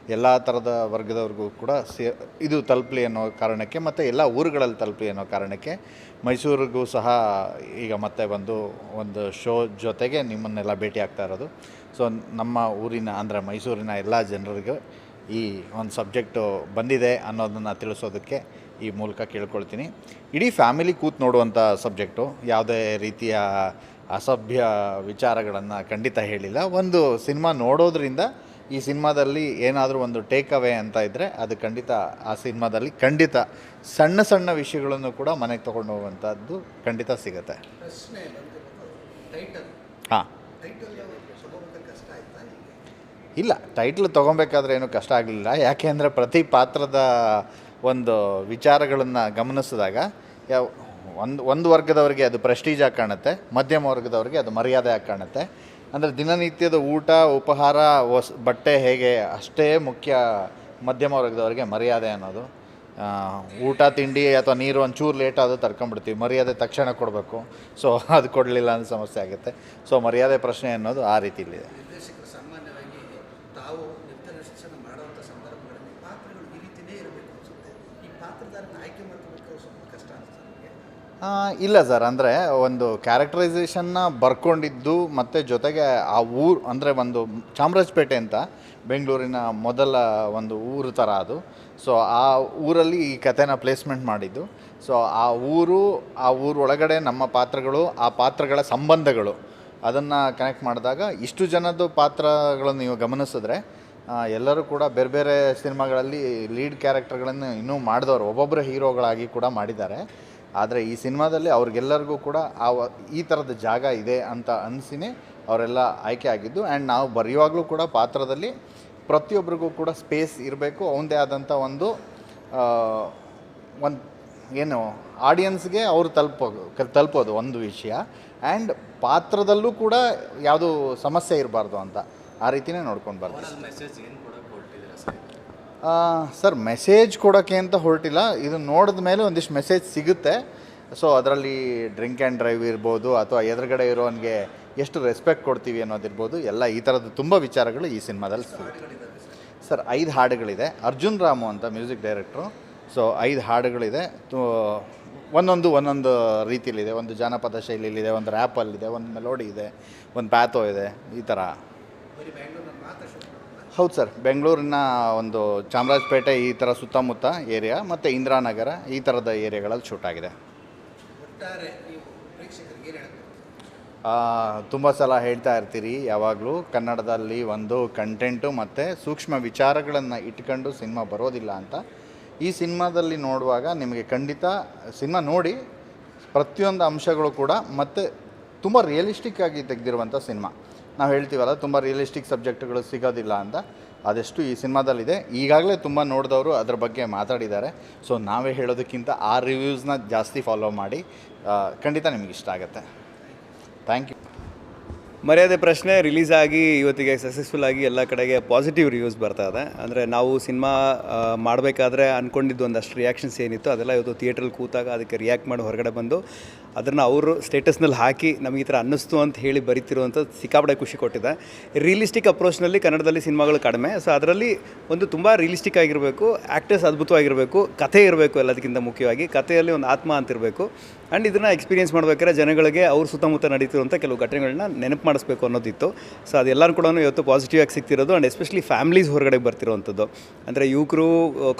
ಎಲ್ಲ ಥರದ ವರ್ಗದವ್ರಿಗೂ ಕೂಡ ಸೇ, ಇದು ತಲುಪಲಿ ಅನ್ನೋ ಕಾರಣಕ್ಕೆ ಮತ್ತು ಎಲ್ಲ ಊರುಗಳಲ್ಲಿ ತಲುಪಲಿ ಅನ್ನೋ ಕಾರಣಕ್ಕೆ ಮೈಸೂರಿಗೂ ಸಹ ಈಗ ಮತ್ತೆ ಬಂದು ಒಂದು ಶೋ ಜೊತೆಗೆ ನಿಮ್ಮನ್ನೆಲ್ಲ ಭೇಟಿ ಆಗ್ತಾ ಇರೋದು. ಸೊ, ನಮ್ಮ ಊರಿನ, ಅಂದರೆ ಮೈಸೂರಿನ ಎಲ್ಲ ಜನರಿಗೂ ಈ ಒಂದು ಸಬ್ಜೆಕ್ಟು ಬಂದಿದೆ ಅನ್ನೋದನ್ನು ತಿಳಿಸೋದಕ್ಕೆ ಈ ಮೂಲಕ ಕೇಳ್ಕೊಳ್ತೀನಿ. ಇಡೀ ಫ್ಯಾಮಿಲಿ ಕೂತ್ ನೋಡುವಂಥ ಸಬ್ಜೆಕ್ಟು ಯಾವುದೇ ರೀತಿಯ ಅಸಭ್ಯ ವಿಚಾರಗಳನ್ನು ಖಂಡಿತ ಹೇಳಿಲ್ಲ. ಒಂದು ಸಿನಿಮಾ ನೋಡೋದ್ರಿಂದ ಈ ಸಿನಿಮಾದಲ್ಲಿ ಏನಾದರೂ ಒಂದು ಟೇಕ್ ಅವೇ ಅಂತ ಇದ್ದರೆ ಅದು ಖಂಡಿತ ಆ ಸಿನಿಮಾದಲ್ಲಿ ಖಂಡಿತ ಸಣ್ಣ ಸಣ್ಣ ವಿಷಯಗಳನ್ನು ಕೂಡ ಮನೆಗೆ ತೊಗೊಂಡು ಹೋಗುವಂಥದ್ದು ಖಂಡಿತ ಸಿಗುತ್ತೆ. ಹಾಂ ಟೈಟಲ್ ತಗೋಬೇಕಾದ್ರೆ ಕಷ್ಟ ಆಯ್ತಾ ಹೀಗೆ ಇಲ್ಲ ಟೈಟ್ಲ್ ತೊಗೊಬೇಕಾದ್ರೆ ಏನು ಕಷ್ಟ ಆಗಲಿಲ್ಲ. ಯಾಕೆ ಅಂದರೆ ಪ್ರತಿ ಪಾತ್ರದ ಒಂದು ವಿಚಾರಗಳನ್ನು ಗಮನಿಸಿದಾಗ ಯಾವ ಒಂದು ಒಂದು ವರ್ಗದವರಿಗೆ ಅದು ಪ್ರೆಸ್ಟೀಜ್ ಆಗಿ ಕಾಣುತ್ತೆ, ಮಧ್ಯಮ ವರ್ಗದವರಿಗೆ ಅದು ಮರ್ಯಾದೆ ಆಗಿ ಕಾಣುತ್ತೆ. ಅಂದರೆ ದಿನನಿತ್ಯದ ಊಟ, ಉಪಹಾರ ವಸ್ ಬಟ್ಟೆ ಹೇಗೆ ಅಷ್ಟೇ ಮುಖ್ಯ ಮಧ್ಯಮ ವರ್ಗದವರಿಗೆ ಮರ್ಯಾದೆ ಅನ್ನೋದು. ಊಟ, ತಿಂಡಿ ಅಥವಾ ನೀರು ಒಂಚೂರು ಲೇಟ್ ಆದರೂ ತರ್ಕೊಂಬಿಡ್ತೀವಿ ಮರ್ಯಾದೆ ತಕ್ಷಣ ಕೊಡಬೇಕು. ಸೊ ಅದು ಕೊಡಲಿಲ್ಲ ಅನ್ನೋ ಸಮಸ್ಯೆ ಆಗುತ್ತೆ. ಸೊ ಮರ್ಯಾದೆ ಪ್ರಶ್ನೆ ಅನ್ನೋದು ಆ ರೀತಿಲಿದೆ ನಿರ್ದೇಶಕರು ಸಾಮಾನ್ಯವಾಗಿ ತಾವು ನಿರ್ದೇಶನ ಮಾಡುವಂಥ ಸಂದರ್ಭಗಳಲ್ಲಿ ಪಾತ್ರಗಳು ಈ ರೀತಿಯೇ ಇರಬೇಕು ಅನಿಸುತ್ತೆ ಈ ಪಾತ್ರಧಾರನ ಆಯ್ಕೆ ಮಾಡ್ಕೋಬೇಕಾದ್ರೆ ಸ್ವಲ್ಪ ಕಷ್ಟ ಅನಿಸುತ್ತೆ ನನಗೆ ಆ, ಇಲ್ಲ ಸರ್. ಅಂದರೆ ಒಂದು ಕ್ಯಾರೆಕ್ಟರೈಸೇಷನ್ನ ಬರ್ಕೊಂಡಿದ್ದು ಮತ್ತು ಜೊತೆಗೆ ಆ ಊರು, ಅಂದರೆ ಒಂದು ಚಾಮರಾಜಪೇಟೆ ಅಂತ ಬೆಂಗಳೂರಿನ ಮೊದಲ ಒಂದು ಊರು ಥರ ಅದು. ಸೊ ಆ ಊರಲ್ಲಿ ಈ ಕಥೆನ ಪ್ಲೇಸ್ಮೆಂಟ್ ಮಾಡಿದ್ದು. ಸೊ ಆ ಊರು, ಆ ಊರೊಳಗಡೆ ನಮ್ಮ ಪಾತ್ರಗಳು, ಆ ಪಾತ್ರಗಳ ಸಂಬಂಧಗಳು ಅದನ್ನು ಕನೆಕ್ಟ್ ಮಾಡಿದಾಗ ಇಷ್ಟು ಜನದ್ದು ಪಾತ್ರಗಳನ್ನು ನೀವು ಗಮನಿಸಿದ್ರೆ ಎಲ್ಲರೂ ಕೂಡ ಬೇರೆ ಬೇರೆ ಸಿನಿಮಾಗಳಲ್ಲಿ ಲೀಡ್ ಕ್ಯಾರೆಕ್ಟರ್ಗಳನ್ನು ಇನ್ನೂ ಮಾಡಿದವರು ಒಬ್ಬೊಬ್ಬರು ಹೀರೋಗಳಾಗಿ ಕೂಡ ಮಾಡಿದ್ದಾರೆ. ಆದರೆ ಈ ಸಿನಿಮಾದಲ್ಲಿ ಅವ್ರಿಗೆಲ್ಲರಿಗೂ ಕೂಡ ಆ ಈ ಥರದ ಜಾಗ ಇದೆ ಅಂತ ಅನಿಸಿನೇ ಅವರೆಲ್ಲ ಆಯ್ಕೆ ಆಗಿದ್ದು. ಆ್ಯಂಡ್ ನಾವು ಬರೆಯುವಾಗಲೂ ಕೂಡ ಪಾತ್ರದಲ್ಲಿ ಪ್ರತಿಯೊಬ್ಬರಿಗೂ ಕೂಡ ಸ್ಪೇಸ್ ಇರಬೇಕು. ಅವನದೇ ಆದಂಥ ಒಂದು ಒಂದು ಏನು ಆಡಿಯನ್ಸ್ಗೆ ಅವರು ತಲುಪೋದು ಕ- ತಲುಪೋದು ಒಂದು ವಿಷಯ. ಆ್ಯಂಡ್ ಪಾತ್ರದಲ್ಲೂ ಕೂಡ ಯಾವುದು ಸಮಸ್ಯೆ ಇರಬಾರ್ದು ಅಂತ ಆ ರೀತಿನೇ ನೋಡ್ಕೊಂಡು ಬರ್ತೀವಿ. ಸರ್ ಮೆಸೇಜ್ ಕೊಡೋಕ್ಕೆ ಅಂತ ಹೊರಟಿಲ್ಲ. ಇದು ನೋಡಿದ ಮೇಲೆ ಒಂದಿಷ್ಟು ಮೆಸೇಜ್ ಸಿಗುತ್ತೆ. ಸೊ ಅದರಲ್ಲಿ ಡ್ರಿಂಕ್ ಆ್ಯಂಡ್ ಡ್ರೈವ್ ಇರ್ಬೋದು, ಅಥವಾ ಎದುರುಗಡೆ ಇರೋನಿಗೆ ಎಷ್ಟು ರೆಸ್ಪೆಕ್ಟ್ ಕೊಡ್ತೀವಿ ಅನ್ನೋದಿರ್ಬೋದು, ಎಲ್ಲ ಈ ಥರದ್ದು ತುಂಬ ವಿಚಾರಗಳು ಈ ಸಿನಿಮಾದಲ್ಲಿ ಸಿಗುತ್ತೆ. ಸರ್, ಐದು ಹಾಡುಗಳಿದೆ. ಅರ್ಜುನ್ ರಾಮು ಅಂತ ಮ್ಯೂಸಿಕ್ ಡೈರೆಕ್ಟ್ರು ಸೊ ಐದು ಹಾಡುಗಳಿದೆ. ಒಂದೊಂದು ಒಂದೊಂದು ರೀತಿಯಲ್ಲಿದೆ. ಒಂದು ಜಾನಪದ ಶೈಲಿಯಲ್ಲಿದೆ, ಒಂದು ರ್ಯಾಪಲ್ಲಿದೆ ಒಂದು ಮೆಲೋಡಿ ಇದೆ, ಒಂದು ಪ್ಯಾಥೋ ಇದೆ, ಈ ಥರ ಬರೀ ಬ್ಯಾಂಗ್ಳೂರಲ್ಲಿ ಮಾತ್ರ ಶೂಟ್ ಮಾಡೋಣ ಹೌದು ಸರ್ ಬೆಂಗಳೂರಿನ ಒಂದು ಚಾಮರಾಜಪೇಟೆ ಈ ಥರ ಸುತ್ತಮುತ್ತ ಏರಿಯಾ ಮತ್ತು ಇಂದಿರಾನಗರ ಈ ಥರದ ಏರಿಯಾಗಳಲ್ಲಿ ಶೂಟ್ ಆಗಿದೆ. ತುಂಬ ಸಲ ಹೇಳ್ತಾ ಇರ್ತೀರಿ ಯಾವಾಗಲೂ ಕನ್ನಡದಲ್ಲಿ ಒಂದು ಕಂಟೆಂಟು ಮತ್ತು ಸೂಕ್ಷ್ಮ ವಿಚಾರಗಳನ್ನು ಇಟ್ಕೊಂಡು ಸಿನಿಮಾ ಬರೋದಿಲ್ಲ ಅಂತ. ಈ ಸಿನಿಮಾದಲ್ಲಿ ನೋಡುವಾಗ ನಿಮಗೆ ಖಂಡಿತ ಸಿನಿಮಾ ನೋಡಿ ಪ್ರತಿಯೊಂದು ಅಂಶಗಳು ಕೂಡ ಮತ್ತು ತುಂಬ ರಿಯಲಿಸ್ಟಿಕ್ ಆಗಿ ತೆಗೆದಿರುವಂಥ ಸಿನಿಮಾ. ನಾವು ಹೇಳ್ತೀವಲ್ಲ, ತುಂಬ ರಿಯಲಿಸ್ಟಿಕ್ ಸಬ್ಜೆಕ್ಟ್ಗಳು ಸಿಗೋದಿಲ್ಲ ಅಂತ. ಅದೆಷ್ಟು ಈ ಸಿನಿಮಾದಲ್ಲಿದೆ. ಈಗಾಗಲೇ ತುಂಬ ನೋಡಿದವರು ಅದ್ರ ಬಗ್ಗೆ ಮಾತಾಡಿದ್ದಾರೆ. ಸೊ ನಾವೇ ಹೇಳೋದಕ್ಕಿಂತ ಆ ರಿವ್ಯೂಸ್ನ ಜಾಸ್ತಿ ಫಾಲೋ ಮಾಡಿ. ಖಂಡಿತ ನಿಮಗೆ ಇಷ್ಟ ಆಗುತ್ತೆ. ಥ್ಯಾಂಕ್ ಯು ಮರ್ಯಾದೆ ಪ್ರಶ್ನೆ ರಿಲೀಸ್ ಆಗಿ, ಇವತ್ತಿಗೆ ಸಕ್ಸಸ್ಫುಲ್ ಆಗಿ ಎಲ್ಲ ಕಡೆಗೆ ಪಾಸಿಟಿವ್ ರಿವ್ಯೂಸ್ ಬರ್ತಾ ಇದೆ. ಅಂದರೆ ನಾವು ಸಿನಿಮಾ ಮಾಡಬೇಕಾದ್ರೆ ಅಂದ್ಕೊಂಡಿದ್ದು ಒಂದಷ್ಟು ರಿಯಾಕ್ಷನ್ಸ್ ಏನಿತ್ತು, ಅದೆಲ್ಲ ಇವತ್ತು ಥಿಯೇಟ್ರಲ್ಲಿ ಕೂತಾಗ ಅದಕ್ಕೆ ರಿಯಾಕ್ಟ್ ಮಾಡಿ ಹೊರಗಡೆ ಬಂದು ಅದನ್ನು ಅವರು ಸ್ಟೇಟಸ್ನಲ್ಲಿ ಹಾಕಿ ನಮಗೆ ಈ ಥರ ಅನ್ನಿಸ್ತು ಅಂತ ಹೇಳಿ ಬರಿತಿರುವಂಥದ್ದು ಸಿಕ್ಕಾಪಡೆ ಖುಷಿ ಕೊಟ್ಟಿದೆ. ರಿಯಲಿಸ್ಟಿಕ್ ಅಪ್ರೋಚ್ನಲ್ಲಿ ಕನ್ನಡದಲ್ಲಿ ಸಿನಿಮಾಗಳು ಕಡಿಮೆ ಸೊ ಅದರಲ್ಲಿ ಒಂದು ತುಂಬ ರಿಯಲಿಸ್ಟಿಕ್ ಆಗಿರಬೇಕು ಆ್ಯಕ್ಟರ್ಸ್ ಅದ್ಭುತವಾಗಿರಬೇಕು, ಕಥೆ ಇರಬೇಕು ಎಲ್ಲದಕ್ಕಿಂತ ಮುಖ್ಯವಾಗಿ, ಕಥೆಯಲ್ಲಿ ಒಂದು ಆತ್ಮ ಅಂತಿರಬೇಕು ಆ್ಯಂಡ್ ಇದನ್ನು ಎಕ್ಸ್ಪೀರಿಯನ್ಸ್ ಮಾಡಬೇಕಾದ್ರೆ ಜನಗಳಿಗೆ ಅವ್ರ ಸುತ್ತಮುತ್ತ ನಡೀತಿರುವಂಥ ಕೆಲವು ಘಟನೆಗಳನ್ನ ನೆನಪು ಮಾಡಿಸ್ಬೇಕು ಅನ್ನೋದಿತ್ತು. ಸೊ ಅದೆಲ್ಲರೂ ಕೂಡ ಇವತ್ತು ಪಾಸಿಟಿವ್ ಆಗಿ ಸಿಗ್ತಿರೋದು ಆ್ಯಂಡ್ ಎಸ್ಪೆಷಲಿ ಫ್ಯಾಮ್ಲೀಸ್ ಹೊರಗಡೆ ಬರ್ತಿರೋವಂಥದ್ದು ಅಂದರೆ ಯುವಕರು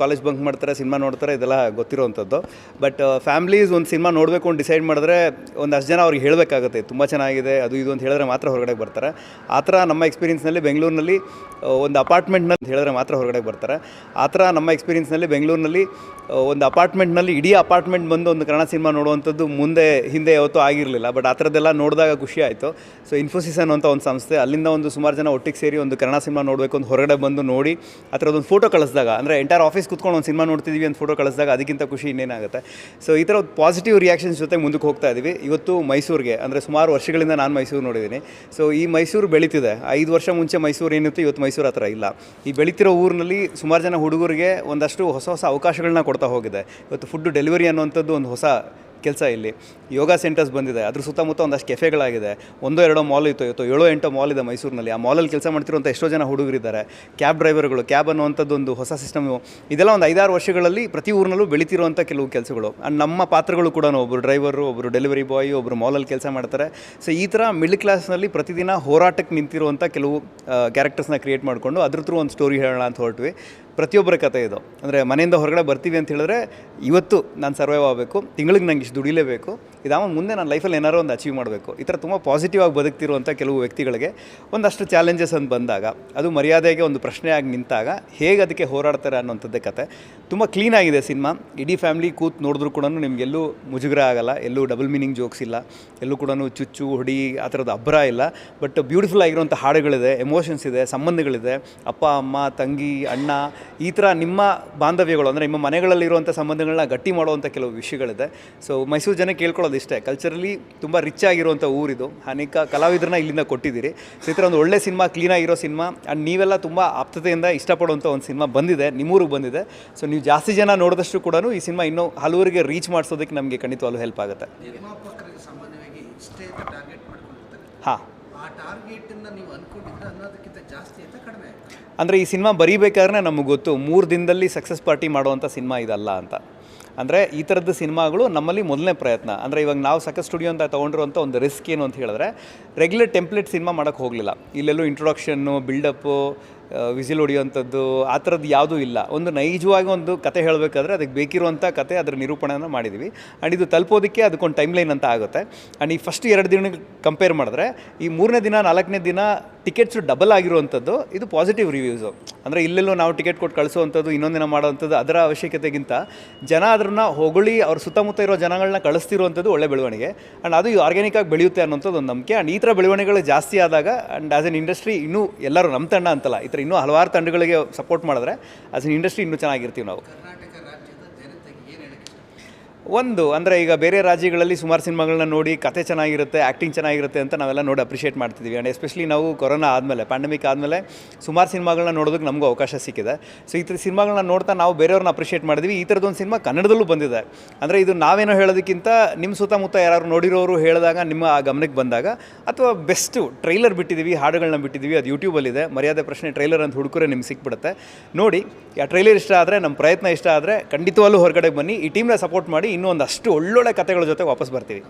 ಕಾಲೇಜ್ ಬಂಕ್ ಮಾಡ್ತಾರೆ ಸಿನಿಮಾ ನೋಡ್ತಾರೆ, ಇದೆಲ್ಲ ಗೊತ್ತಿರೋವಂಥದ್ದು ಬಟ್ ಫ್ಯಾಮ್ಲೀಸ್ ಒಂದು ಸಿನಿಮಾ ನೋಡಬೇಕು ಅಂತ ಡಿಸೈಡ್ ಮಾಡಿದ್ರೆ ಒಂದಷ್ಟು ಜನ ಅವ್ರಿಗೆ ಹೇಳಬೇಕಾಗುತ್ತೆ, ತುಂಬ ಚೆನ್ನಾಗಿದೆ, ಅದು ಇದು ಅಂತ ಹೇಳಿದ್ರೆ ಮಾತ್ರ ಹೊರಗಡೆ ಬರ್ತಾರೆ. ಆ ಥರ ನಮ್ಮ ಎಕ್ಸ್ಪೀರಿಯನ್ಸ್ನಲ್ಲಿ ಬೆಂಗಳೂರಿನಲ್ಲಿ ಒಂದು ಅಪಾರ್ಟ್ಮೆಂಟ್ನಲ್ಲಿ ಹೇಳಿದ್ರೆ ಮಾತ್ರ ಹೊರಗಡೆ ಬರ್ತಾರೆ. ಆ ಥರ ನಮ್ಮ ಎಕ್ಸ್ಪೀರಿಯನ್ಸ್ನಲ್ಲಿ ಬೆಂಗಳೂರಿನಲ್ಲಿ ಒಂದು ಅಪಾರ್ಟ್ಮೆಂಟ್ನಲ್ಲಿ ಇಡೀ ಅಪಾರ್ಟ್ಮೆಂಟ್ ಬಂದು ಒಂದು ಕನ್ನಡ ಸಿನಿಮಾ ನೋಡುವಂಥದ್ದು ಮುಂದೆ, ಹಿಂದೆ ಯಾವತ್ತೂ ಆಗಿರಲಿಲ್ಲ. ಬಟ್ ಆ ಥರದ್ದೆಲ್ಲ ನೋಡಿದಾಗ ಖುಷಿ ಆಯಿತು. ಸೊ ಇನ್ಫೋಸಿಸ್ ಅಂತ ಒಂದು ಸಂಸ್ಥೆ, ಅಲ್ಲಿಂದ ಒಂದು ಸುಮಾರು ಜನ ಒಟ್ಟಿಗೆ ಸೇರಿ ಒಂದು ಕನ್ನಡ ಸಿನಿಮಾ ನೋಡಬೇಕು ಅಂತ ಹೊರಗಡೆ ಬಂದು ನೋಡಿ ಆ ಥರದೊಂದು ಫೋಟೋ ಕಳಿಸಿದಾಗ, ಅಂದರೆ ಎಂಟೈರ್ ಆಫೀಸ್ ಕುತ್ಕೊಂಡು ಒಂದು ಸಿನಿಮಾ ನೋಡ್ತಿದ್ದೀವಿ ಅಂತ ಫೋಟೋ ಕಳಿಸಿದಾಗ ಅದಕ್ಕಿಂತ ಖುಷಿ ಇನ್ನೇನಾಗುತ್ತೆ. ಸೊ ಈ ಥರ ಪಾಸಿಟಿವ್ ರಿಯಾಕ್ಷನ್ಸ್ ಜೊತೆ ಮುಂದಕ್ಕೆ ಹೋಗ್ತಾ ಇದ್ದೀವಿ ಇವತ್ತು ಮೈಸೂರಿಗೆ, ಅಂದರೆ ಸುಮಾರು ವರ್ಷಗಳಿಂದ ನಾನು ಮೈಸೂರು ನೋಡಿದ್ದೀನಿ. ಸೊ ಈ ಮೈಸೂರು ಬೆಳೀತಿದೆ. ಐದು ವರ್ಷ ಮುಂಚೆ ಮೈಸೂರು ಏನಿತ್ತು, ಇವತ್ತು ಮೈಸೂರು ಹತ್ರ ಇಲ್ಲ. ಈ ಬೆಳೀತಿರೋ ಊರಿನಲ್ಲಿ ಸುಮಾರು ಜನ ಹುಡುಗರಿಗೆ ಒಂದಷ್ಟು ಹೊಸ ಹೊಸ ಅವಕಾಶಗಳನ್ನ ಕೊಡ್ತಾ ಹೋಗಿದೆ. ಇವತ್ತು ಫುಡ್ ಡೆಲಿವರಿ ಅನ್ನುವಂಥದ್ದು ಒಂದು ಹೊಸ ಕೆಲಸ ಇಲ್ಲಿ. ಯೋಗ ಸೆಂಟರ್ಸ್ ಬಂದಿದೆ. ಅದ್ರ ಸುತ್ತಮುತ್ತ ಒಂದಷ್ಟು ಕೆಫೆಗಳಾಗಿದೆ. ಒಂದೋ ಎರಡೋ ಮಾಲ್ ಇತ್ತು, ಇವತ್ತು ಏಳೋ ಎಂಟೋ ಮಾಲ್ ಇದೆ ಮೈಸೂರಿನಲ್ಲಿ. ಆ ಮಾಲಲ್ಲಿ ಕೆಲಸ ಮಾಡ್ತಿರುವಂಥ ಎಷ್ಟೋ ಜನ ಹುಡುಗರಿದ್ದಾರೆ. ಕ್ಯಾಬ್ ಡ್ರೈವರ್ಗಳು ಕ್ಯಾಬ್ ಅನ್ನುವಂಥದ್ದು ಒಂದು ಹೊಸ ಸಿಸ್ಟಮ್ ಇದೆಲ್ಲ ಒಂದು ಐದಾರು ವರ್ಷಗಳಲ್ಲಿ ಪ್ರತಿ ಊರಿನಲ್ಲೂ ಬೆಳೀತಿರುವಂಥ ಕೆಲವು ಕೆಲಸಗಳು. ಆ್ಯಂಡ್ ನಮ್ಮ ಪಾತ್ರಗಳು ಕೂಡ ಒಬ್ಬರು ಡ್ರೈವರು ಒಬ್ಬರು ಡೆಲಿವರಿ ಬಾಯ್ ಒಬ್ಬರು ಮಾಲಲ್ಲಿ ಕೆಲಸ ಮಾಡ್ತಾರೆ. ಸೊ ಈ ಥರ ಮಿಡ್ಲ್ ಕ್ಲಾಸ್ನಲ್ಲಿ ಪ್ರತಿದಿನ ಹೋರಾಟಕ್ಕೆ ನಿಂತಿರುವಂಥ ಕೆಲವು ಕ್ಯಾರೆಕ್ಟರ್ಸ್ನ ಕ್ರಿಯೇಟ್ ಮಾಡಿಕೊಂಡು ಅದ್ರ ಥ್ರೂ ಒಂದು ಸ್ಟೋರಿ ಹೇಳೋಣ ಅಂತ ಹೊರಟ್ವಿ. ಪ್ರತಿಯೊಬ್ಬರ ಕತೆ ಇದು. ಅಂದರೆ ಮನೆಯಿಂದ ಹೊರಗಡೆ ಬರ್ತೀವಿ ಅಂತ ಹೇಳಿದ್ರೆ ಇವತ್ತು ನಾನು ಸರ್ವೈವ್ ಆಗಬೇಕು, ತಿಂಗಳಿಗೆ ನಂಗೆ ಇಷ್ಟು ದುಡಿಲೇಬೇಕು ಇದಾವ ಮುಂದೆ ನಾನು ಲೈಫಲ್ಲಿ ಏನಾರೋ ಒಂದು ಅಚೀವ್ ಮಾಡಬೇಕು. ಈ ಥರ ತುಂಬ ಪಾಸಿಟಿವ್ ಆಗಿ ಬದುಕ್ತಿರುವಂಥ ಕೆಲವು ವ್ಯಕ್ತಿಗಳಿಗೆ ಒಂದಷ್ಟು ಚಾಲೆಂಜಸ್ ಅಂತ ಬಂದಾಗ, ಅದು ಮರ್ಯಾದೆಗೆ ಒಂದು ಪ್ರಶ್ನೆಯಾಗಿ ನಿಂತಾಗ ಹೇಗೆ ಅದಕ್ಕೆ ಹೋರಾಡ್ತಾರೆ ಅನ್ನೋಂಥದ್ದೇ ಕತೆ. ತುಂಬ ಕ್ಲೀನಾಗಿದೆ ಸಿನಿಮಾ. ಇಡೀ ಫ್ಯಾಮಿಲಿ ಕೂತ್ ನೋಡಿದ್ರು ಕೂಡ ನಿಮಗೆಲ್ಲೂ ಮುಜುಗರ ಆಗಲ್ಲ, ಎಲ್ಲೂ ಡಬಲ್ ಮೀನಿಂಗ್ ಜೋಕ್ಸ್ ಇಲ್ಲ, ಎಲ್ಲೂ ಕೂಡ ಚುಚ್ಚು, ಹೊಡಿ, ಆ ಥರದ ಅಬ್ಬರ ಇಲ್ಲ. ಬಟ್ ಬ್ಯೂಟಿಫುಲ್ ಆಗಿರುವಂಥ ಹಾಡುಗಳಿದೆ ಎಮೋಷನ್ಸ್ ಇದೆ, ಸಂಬಂಧಗಳಿದೆ. ಅಪ್ಪ, ಅಮ್ಮ, ತಂಗಿ, ಅಣ್ಣ ಈ ಥರ ನಿಮ್ಮ ಬಾಂಧವ್ಯಗಳು ಅಂದರೆ ನಿಮ್ಮ ಮನೆಗಳಲ್ಲಿರುವಂಥ ಸಂಬಂಧಗಳನ್ನ ಗಟ್ಟಿ ಮಾಡುವಂಥ ಕೆಲವು ವಿಷಯಗಳಿದೆ. ಸೊ ಮೈಸೂರು ಜನ ಕೇಳ್ಕೊಳ್ಳೋದು ಇಷ್ಟೇ. ಕಲ್ಚರಲಿ ತುಂಬ ರಿಚ್ ಆಗಿರುವಂಥ ಊರಿದು. ಅನೇಕ ಕಲಾವಿದರನ್ನ ಇಲ್ಲಿಂದ ಕೊಟ್ಟಿದ್ದೀರಿ. ಸೊ ಈ ಥರ ಒಂದು ಒಳ್ಳೆ ಸಿನಿಮಾ ಕ್ಲೀನಾಗಿರೋ ಸಿನಿಮಾ ಆ್ಯಂಡ್ ನೀವೆಲ್ಲ ತುಂಬ ಆಪ್ತತೆಯಿಂದ ಇಷ್ಟಪಡುವಂಥ ಒಂದು ಸಿನಿಮಾ ಬಂದಿದೆ ನಿಮ್ಮೂರಿಗೆ ಬಂದಿದೆ. ಸೊ ನೀವು ಜಾಸ್ತಿ ಜನ ನೋಡಿದಷ್ಟು ಕೂಡ ಈ ಸಿನಿಮಾ ಇನ್ನೂ ಹಲವರಿಗೆ ರೀಚ್ ಮಾಡಿಸೋದಕ್ಕೆ ನಮಗೆ ಖಂಡಿತವಾಗ್ಲೂ ಹೆಲ್ಪ್ ಆಗುತ್ತೆ. ಹಾಂ. ಆ ಟಾರ್ಗೆಟ್ ನೀವು ಅನ್ಕೊಂಡಿದ್ರೆ ಅನ್ನೋದಕ್ಕಿಂತ ಜಾಸ್ತಿ ಅಂತ ಕಡಿಮೆ ಅಂದರೆ ಈ ಸಿನಿಮಾ ಬರೀಬೇಕಾದ್ರೆ ನಮಗೆ ಗೊತ್ತು, ಮೂರು ದಿನದಲ್ಲಿ ಸಕ್ಸಸ್ ಪಾರ್ಟಿ ಮಾಡುವಂಥ ಸಿನಿಮಾ ಇದಲ್ಲ ಅಂತ. ಅಂದರೆ ಈ ಥರದ್ದು ಸಿನಿಮಾಗಳು ನಮ್ಮಲ್ಲಿ ಮೊದಲನೇ ಪ್ರಯತ್ನ. ಅಂದರೆ ಇವಾಗ ನಾವು ಸಕ್ಸಸ್ ಸ್ಟುಡಿಯೋ ಅಂತ ತೊಗೊಂಡಿರುವಂಥ ಒಂದು ರಿಸ್ಕ್ ಏನು ಅಂತ ಹೇಳಿದ್ರೆ ರೆಗ್ಯುಲರ್ ಟೆಂಪ್ಲೇಟ್ ಸಿನಿಮಾ ಮಾಡೋಕ್ಕೆ ಹೋಗಲಿಲ್ಲ. ಇಲ್ಲೆಲ್ಲೂ ಇಂಟ್ರೊಡಕ್ಷನ್ನು ಬಿಲ್ಡಪ್ಪು ವಿಸಿಲ್ ಹೊಡಿಯುವಂಥದ್ದು, ಆ ಥರದ್ದು ಯಾವುದೂ ಇಲ್ಲ. ಒಂದು ನೈಜವಾಗಿ ಒಂದು ಕತೆ ಹೇಳಬೇಕಾದ್ರೆ ಅದಕ್ಕೆ ಬೇಕಿರುವಂಥ ಕತೆ ಅದರ ನಿರೂಪಣೆಯನ್ನು ಮಾಡಿದ್ದೀವಿ ಆ್ಯಂಡ್ ಇದು ತಲುಪೋದಕ್ಕೆ ಅದಕ್ಕೊಂದು ಟೈಮ್ ಲೈನ್ ಅಂತ ಆಗುತ್ತೆ. ಆ್ಯಂಡ್ ಈ ಫಸ್ಟ್ ಎರಡು ದಿನ ಕಂಪೇರ್ ಮಾಡಿದ್ರೆ, ಈ ಮೂರನೇ ದಿನ, ನಾಲ್ಕನೇ ದಿನ ಟಿಕೆಟ್ಸು ಡಬಲ್ ಆಗಿರುವಂಥದ್ದು, ಇದು ಪಾಸಿಟಿವ್ ರಿವ್ಯೂಸು ಅಂದರೆ ಇಲ್ಲೆಲ್ಲೂ ನಾವು ಟಿಕೆಟ್ ಕೊಟ್ಟು ಕಳಿಸುವಂಥದ್ದು ಇನ್ನೊಂದಿನ ಮಾಡುವಂಥದ್ದು ಅದರ ಅವಶ್ಯಕತೆಗಿಂತ ಜನ ಅದನ್ನು ಹೊಗಳಿ ಅವ್ರ ಸುತ್ತಮುತ್ತ ಇರೋ ಜನಗಳನ್ನ ಕಳಿಸ್ತಿರುವಂಥದ್ದು ಒಳ್ಳೆ ಬೆಳವಣಿಗೆ. ಆ್ಯಂಡ್ ಅದು ಆರ್ಗ್ಯಾನಿಕ್ ಆಗಿ ಬೆಳೆಯುತ್ತೆ ಅನ್ನೋಂಥದ್ದು ಒಂದು ನಂಬಿಕೆ. ಆ್ಯಂಡ್ ಈ ಥರ ಬೆಳವಣಿಗೆಗಳು ಜಾಸ್ತಿ ಆದಾಗ ಆ್ಯಂಡ್ ಆ್ಯಸ್ ಎನ್ ಇಂಡಸ್ಟ್ರಿ ಇನ್ನೂ ಎಲ್ಲರೂ ನಮ್ಮ ತಂಡ ಅಂತಲ್ಲ, ಈ ಥರ ಇನ್ನೂ ಹಲವಾರು ತಂಡಗಳಿಗೆ ಸಪೋರ್ಟ್ ಮಾಡಿದ್ರೆ ಆಸ್ ಎನ್ ಇಂಡಸ್ಟ್ರಿ ಇನ್ನೂ ಚೆನ್ನಾಗಿರ್ತೀವಿ ನಾವು. ಒಂದು, ಅಂದರೆ ಈಗ ಬೇರೆ ರಾಜ್ಯಗಳಲ್ಲಿ ಸುಮಾರು ಸಿನಿಮಾಗಳನ್ನ ನೋಡಿ ಕತೆ ಚೆನ್ನಾಗಿರುತ್ತೆ ಆ್ಯಕ್ಟಿಂಗ್ ಚೆನ್ನಾಗಿರುತ್ತೆ ಅಂತ ನಾವೆಲ್ಲ ನೋಡಿ ಅಪ್ರಿಷಿಯೇಟ್ ಮಾಡ್ತಿದ್ದೀವಿ. ಆ್ಯಂಡ್ ಎಸ್ಪೆಷಲಿ ನಾವು ಕೊರೋನಾ ಆದಮೇಲೆ ಪ್ಯಾಂಡಮಿಕ್ ಆದಮೇಲೆ ಸುಮಾರು ಸಿನಿಮಾಗಳನ್ನ ನೋಡೋದಕ್ಕೆ ನಮಗೂ ಅವಕಾಶ ಸಿಕ್ಕಿದೆ. ಸೊ ಈ ಥರ ಸಿನಿಮಾಗಳನ್ನ ನೋಡ್ತಾ ನಾವು ಬೇರೆಯವ್ರನ್ನ ಅಪ್ರಿಷಿಯೇಟ್ ಮಾಡಿದ್ವಿ. ಈ ಥರದೊಂದು ಸಿನಿಮಾ ಕನ್ನಡದಲ್ಲೂ ಬಂದಿದೆ. ಅಂದರೆ ಇದು ನಾವೇನೋ ಹೇಳೋದಕ್ಕಿಂತ ನಿಮ್ಮ ಸುತ್ತಮುತ್ತ ಯಾರು ನೋಡಿರೋರು ಹೇಳಿದಾಗ ನಿಮ್ಮ ಆ ಗಮನಕ್ಕೆ ಬಂದಾಗ, ಅಥವಾ ಬೆಸ್ಟು ಟ್ರೈಲರ್ ಬಿಟ್ಟಿದ್ದೀವಿ ಹಾಡುಗಳನ್ನ ಬಿಟ್ಟಿದ್ದೀವಿ, ಅದು ಯೂಟ್ಯೂಬಲ್ಲಿದೆ ಮರ್ಯಾದೆ ಪ್ರಶ್ನೆ ಟ್ರೈಲರ್ ಅಂತ ಹುಡುಕರೆ ನಿಮ್ಗೆ ಸಿಕ್ಬಿಡುತ್ತೆ. ನೋಡಿ, ಆ ಟ್ರೈಲರ್ ಇಷ್ಟ ಆದರೆ ನಮ್ಮ ಪ್ರಯತ್ನ ಇಷ್ಟ ಆದರೆ ಖಂಡಿತವಾಗ್ಲೂ ಹೊರಗಡೆ ಬನ್ನಿ. ಈ ಟೀಮ್ನ ಸಪೋರ್ಟ್ ಮಾಡಿ ಇನ್ನೂ ಒಂದಷ್ಟು ಒಳ್ಳೊಳ್ಳೆ ಕಥೆಗಳ ಜೊತೆ ವಾಪಸ್ ಬರ್ತೀವಿ.